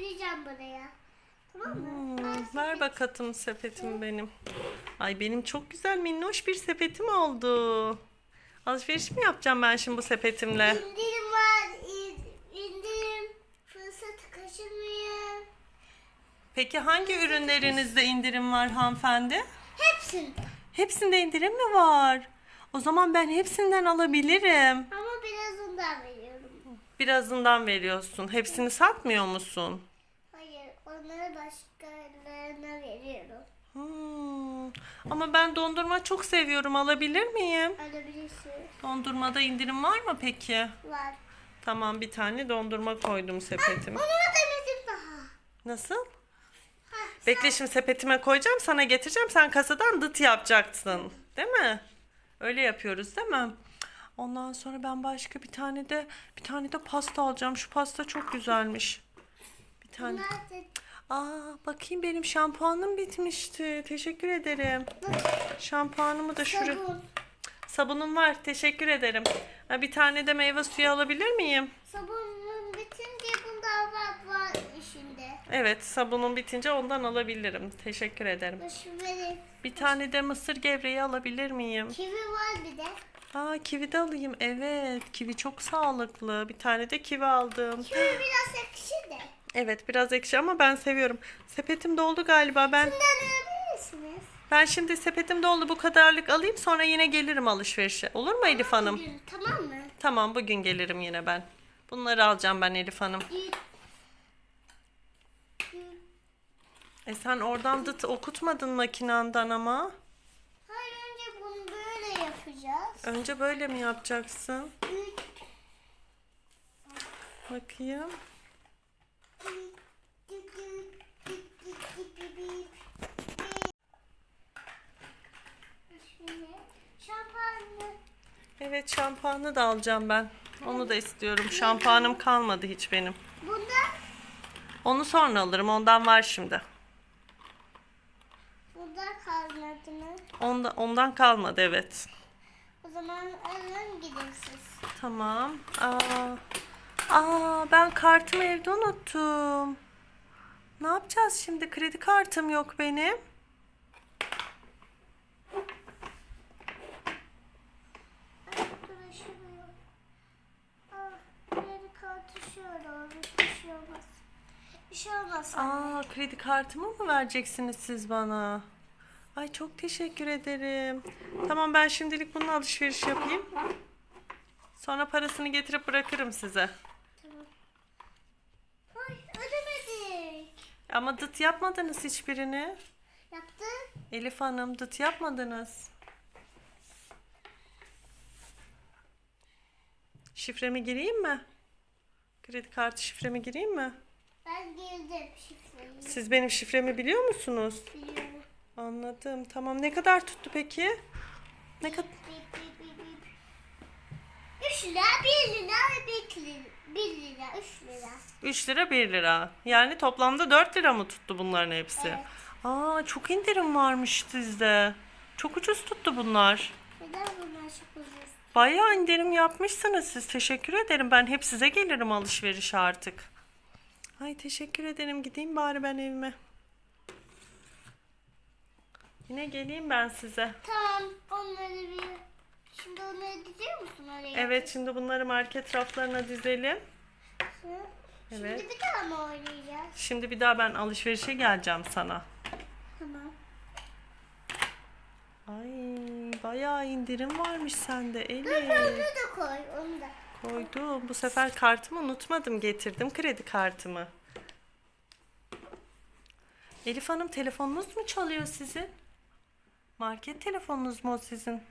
geleceğim buraya. Tamam mı? Hmm, ver bakalım sepetim benim. Ay benim çok güzel minnoş bir sepetim oldu. Alışveriş mi yapacağım ben şimdi bu sepetimle? İndirim var. in- indirim. Fırsatı kaçırmayın. Peki hangi ürünlerinizde indirim var hanımefendi? Hepsinde. Hepsinde indirim mi var? O zaman ben hepsinden alabilirim. Ama birazından veriyorum. Birazından veriyorsun. Hepsini satmıyor musun? Onları başkalarına veriyorum. Hmm. Ama ben dondurma çok seviyorum. Alabilir miyim? Alabilirsin. Dondurmada indirim var mı peki? Var. Tamam bir tane dondurma koydum sepetime. Onu da demedim daha. Nasıl? Hah, Bekle şimdi sepetime koyacağım sana getireceğim. Sen kasadan dıt yapacaksın. Değil mi? Öyle yapıyoruz değil mi? Ondan sonra ben başka bir tane de bir tane de pasta alacağım. Şu pasta çok güzelmiş. Bir tane. Bunlar da Aa bakayım benim şampuanım bitmişti. Teşekkür ederim. Şampuanımı da şuraya. sabun. Sabunum var. Teşekkür ederim. Ha, bir tane de meyve suyu alabilir miyim? Sabunun bitince bunda var, var işinde. Evet, sabunum bitince ondan alabilirim. Teşekkür ederim. Verin. Bir tane de mısır gevreği alabilir miyim? Kivi var bir de. Aa kivi de alayım. Evet, kivi çok sağlıklı. Bir tane de kivi aldım. Kivi biraz ekşi de. Evet, biraz ekşi ama ben seviyorum. Sepetim doldu galiba. Ben alabilirsiniz. ben şimdi sepetim doldu bu kadarlık alayım sonra yine gelirim alışverişe. Olur mu Elif Hanım? Bugün, Tamam mı? Tamam, bugün gelirim yine ben. Bunları alacağım ben Elif Hanım. E sen oradan dıt okutmadın makinandan ama. Hayır önce bunu böyle yapacağız. Önce böyle mi yapacaksın? Bakayım. Şimdi şampuanı Evet şampuanı da alacağım ben. Onu da istiyorum. Şampuanım kalmadı hiç benim. bunda Onu sonra alırım. Ondan var şimdi. bunda kalmadı mı? Onda, ondan kalmadı evet. O zaman alın gidin siz. Tamam. Aa, aa ben kartımı evde unuttum. Ne yapacağız şimdi? Kredi kartım yok benim. Dur şuraya. Aa, kredi kartı şöyle olur. Bir şey olmaz. Bir şey olmaz. Aa kredi kartımı mı vereceksiniz siz bana? Ay çok teşekkür ederim. Tamam ben şimdilik bunun alışveriş yapayım. Sonra parasını getirip bırakırım size. Tamam. Ay ödemedik. Ama dıt yapmadınız hiçbirini. Yaptık. Elif Hanım dıt yapmadınız. Şifremi gireyim mi? Kredi kartı şifremi gireyim mi? Ben girdim şifreyi. Siz benim şifremi biliyor musunuz? Biliyorum. Anladım. Tamam. Ne kadar tuttu peki? Ne kadar? Bip bip bip bip. 3 lira, 1 lira ve 1 lira. 1 lira, 3 lira. 3 lira 1 lira. Yani toplamda 4 lira mı tuttu bunların hepsi? Evet. Aa çok indirim varmış sizde. Çok ucuz tuttu bunlar. Neden bunlar çok ucuz? Bayağı indirim yapmışsınız siz. Teşekkür ederim. Ben hep size gelirim alışveriş artık. Ay teşekkür ederim. Gideyim bari ben evime. Yine geleyim ben size. Tamam, onları bir... Şimdi onları diziyor musun oraya? Evet şimdi bunları market raflarına dizelim. Şimdi Evet. bir daha mı oynayacağız? Şimdi bir daha ben alışverişe geleceğim sana. Tamam. Ay bayağı indirim varmış sende Dur Elif. onu da koy, onu da. Koydum. Bu sefer kartımı unutmadım. Getirdim kredi kartımı. Elif Hanım telefonunuz mu çalıyor sizin? Market telefonunuz mu o sizin?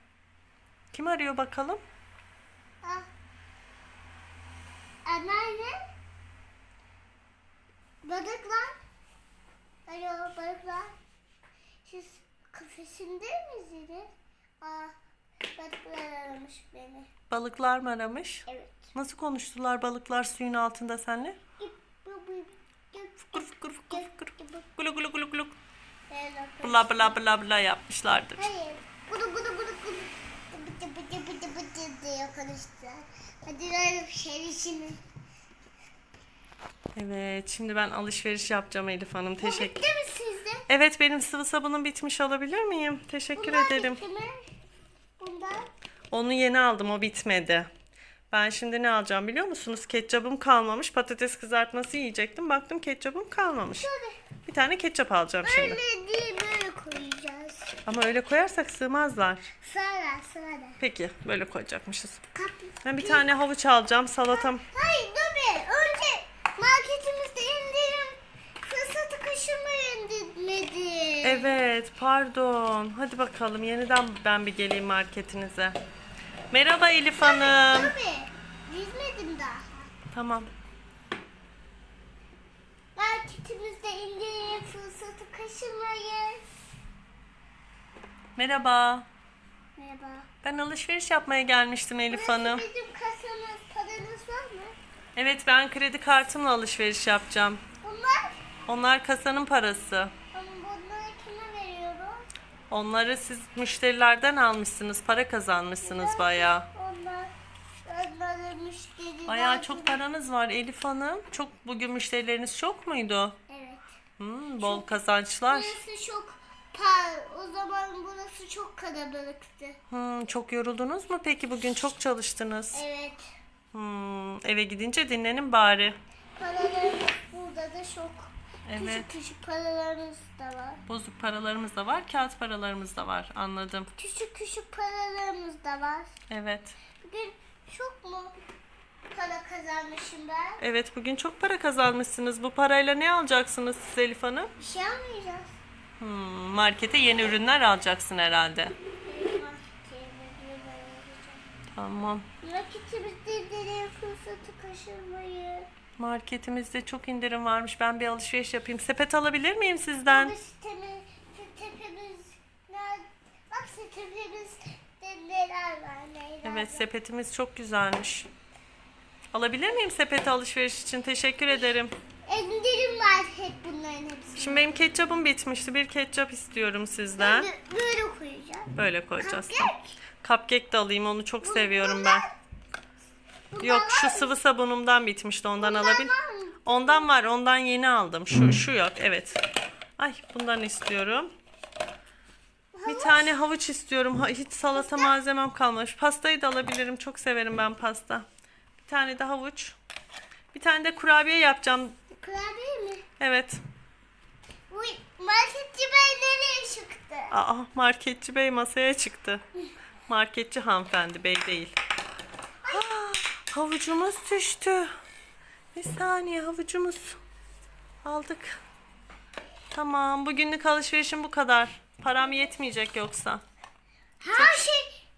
Kim arıyor bakalım? Ah. Anneanne. Balıklar. Alo balıklar. Siz kafesinde misiniz? Aa, balıklar aramış beni. Balıklar mı aramış? Evet. Nasıl konuştular balıklar suyun altında seninle? Fıkır fıkır fıkır fıkır. Gulu gulu gulu gulu. Bla bla bla bla yapmışlardır. Hayır. Bunu bunu bunu bunu. Bıdı bıdı bıdı bıdı diye konuştular. Hadi lan şimdi. Evet şimdi ben alışveriş yapacağım Elif Hanım. Teşekkür. Bitti mi sizde? Evet benim sıvı sabunum bitmiş alabilir miyim? Teşekkür Bunlar ederim. bitti mi? Onu yeni aldım o bitmedi. Ben şimdi ne alacağım biliyor musunuz? Ketçabım kalmamış. Patates kızartması yiyecektim. Baktım ketçabım kalmamış. Bir tane ketçap alacağım şimdi. Öyle değil böyle koyacağız. Ama öyle koyarsak sığmazlar. Sırada sırada. Peki böyle koyacakmışız. Kapı. Ben bir tane havuç alacağım. Salatam. Hayır dur bir. Önce marketimizde indirim fırsatı kaşınma indirmedi. Evet pardon. Hadi bakalım yeniden ben bir geleyim marketinize. Merhaba Elif Hanım. Dur bir. Dizmedim daha. Tamam. Marketimizde indirim fırsatı kaşınmayın. Merhaba. Merhaba. Ben alışveriş yapmaya gelmiştim Elif Hanım. Burası bizim kasamız. Paranız var mı? Evet ben kredi kartımla alışveriş yapacağım. Bunlar? Onlar kasanın parası. Ama bunları kime veriyoruz? Onları siz müşterilerden almışsınız. Para kazanmışsınız bayağı. Onlar. Onları müşteriler. Bayağı çok paranız var Elif Hanım. Çok bugün müşterileriniz çok muydu? Evet. Hmm, bol kazançlar. Burası çok par. O zaman burası çok kalabalıktı. Hmm, çok yoruldunuz mu peki bugün çok çalıştınız? Evet. Hmm, eve gidince dinlenin bari. Paralarımız burada da çok. Evet. Küçük küçük paralarımız da var. Bozuk paralarımız da var, kağıt paralarımız da var. Anladım. Küçük küçük paralarımız da var. Evet. Bugün çok mu para kazanmışım ben? Evet bugün çok para kazanmışsınız. Bu parayla ne alacaksınız siz Elif Hanım? Bir şey almayacağız. Hmm, markete yeni ürünler alacaksın herhalde. Tamam. Nakitimizde indirim fırsatı kaşırmayın. Marketimizde çok indirim varmış. Ben bir alışveriş yapayım. Sepet alabilir miyim sizden? Sitemiz, nerede? Bak sitemizde neler var neler Evet var. sepetimiz çok güzelmiş. Alabilir miyim sepeti alışveriş için? Teşekkür ederim. İndirim var hep bunların hepsi. Şimdi benim ketçabım bitmişti. Bir ketçap istiyorum sizden. Böyle, böyle koyacağım. Böyle koyacağız. Cupcake. Cupcake de alayım. Onu çok seviyorum ben. Yok şu sıvı sabunumdan bitmişti. Ondan alabilir. Ondan var. Ondan yeni aldım. Şu şu yok. Evet. Ay bundan istiyorum. Bir tane havuç istiyorum. Ha, hiç salata malzemem kalmamış. Pastayı da alabilirim. Çok severim ben pasta. Bir tane de havuç. Bir tane de kurabiye yapacağım. Kurabiye mi? Evet. Uy, marketçi bey nereye çıktı? Aa marketçi bey masaya çıktı. Marketçi hanımefendi bey değil. Aa, havucumuz düştü. Bir saniye havucumuz. Aldık. Tamam bugünlük alışverişim bu kadar. Param yetmeyecek yoksa. Her şey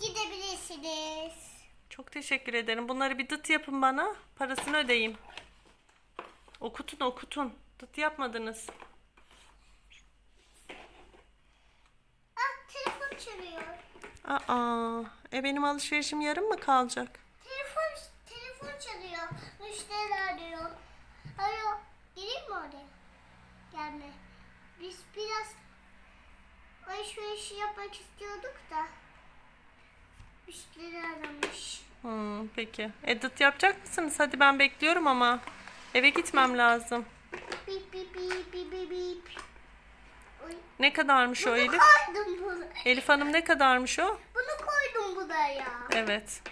gidebilirsiniz. Çok teşekkür ederim. Bunları bir dıt yapın bana. Parasını ödeyeyim. Okutun okutun. Dıt yapmadınız. Ah telefon çalıyor. Aa, e benim alışverişim yarım mı kalacak? Telefon çalıyor. Müşteri arıyor. Alo. Geleyim mi oraya? Gelme. Biz biraz alışveriş yapmak istiyorduk da. Müşteri aramış. Hmm, peki. Edit yapacak mısınız? Hadi ben bekliyorum ama. Eve gitmem lazım. Bip bip bip bip bip bip. Ne kadarmış o Elif? koydum bunu. Elif Hanım ne kadarmış o? Bunu koydum buraya. Evet.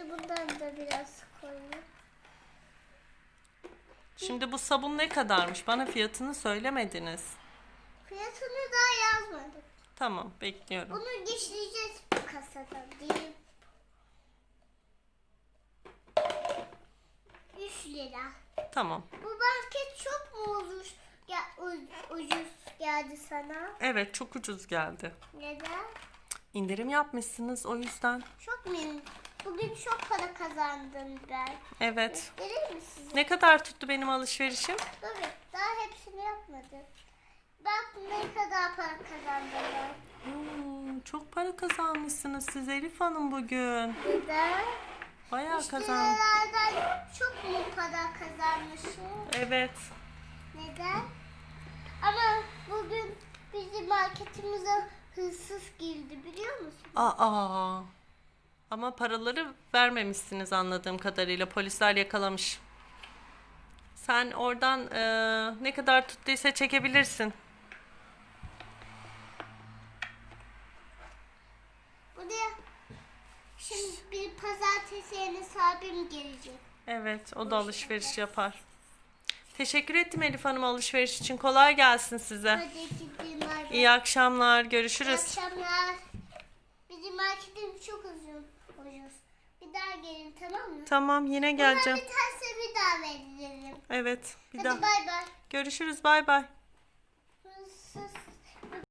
Şimdi bundan da biraz koyayım. Şimdi bu sabun ne kadarmış? Bana fiyatını söylemediniz. Fiyatını daha yazmadık. Tamam, bekliyorum. Bunu geçireceğiz bu kasadan değil. 3 lira. Tamam. Bu market çok mu ucuz, u- ucuz geldi sana? Evet, çok ucuz geldi. Neden? İndirim yapmışsınız o yüzden. Çok memnun. Bugün çok para kazandım ben. Evet. Göstereyim mi size? Ne kadar tuttu benim alışverişim? Tabii daha hepsini yapmadım. Bak ne kadar para kazandım ben. Hmm, çok para kazanmışsınız siz Elif Hanım bugün. Neden? Bayağı kazan. Müşterilerden çok mu para kazanmışım? Evet. Neden? Ama bugün bizim marketimize hırsız girdi biliyor musun? Aa. Ama paraları vermemişsiniz anladığım kadarıyla. Polisler yakalamış. Sen oradan eee, ne kadar tuttuysa çekebilirsin. Buraya şimdi bir pazartesi yerine sahibim gelecek. Evet, o da alışveriş yapar. Teşekkür ettim Elif Hanım alışveriş için. Kolay gelsin size. Hadi. İyi akşamlar. İyi Görüşürüz. akşamlar. Bizim marketimiz çok uzun. Bir daha gelin tamam mı? Tamam, yine geleceğim. biterse bir daha verelim. Evet, bir Hadi daha. bay bay. Görüşürüz. Bay bay.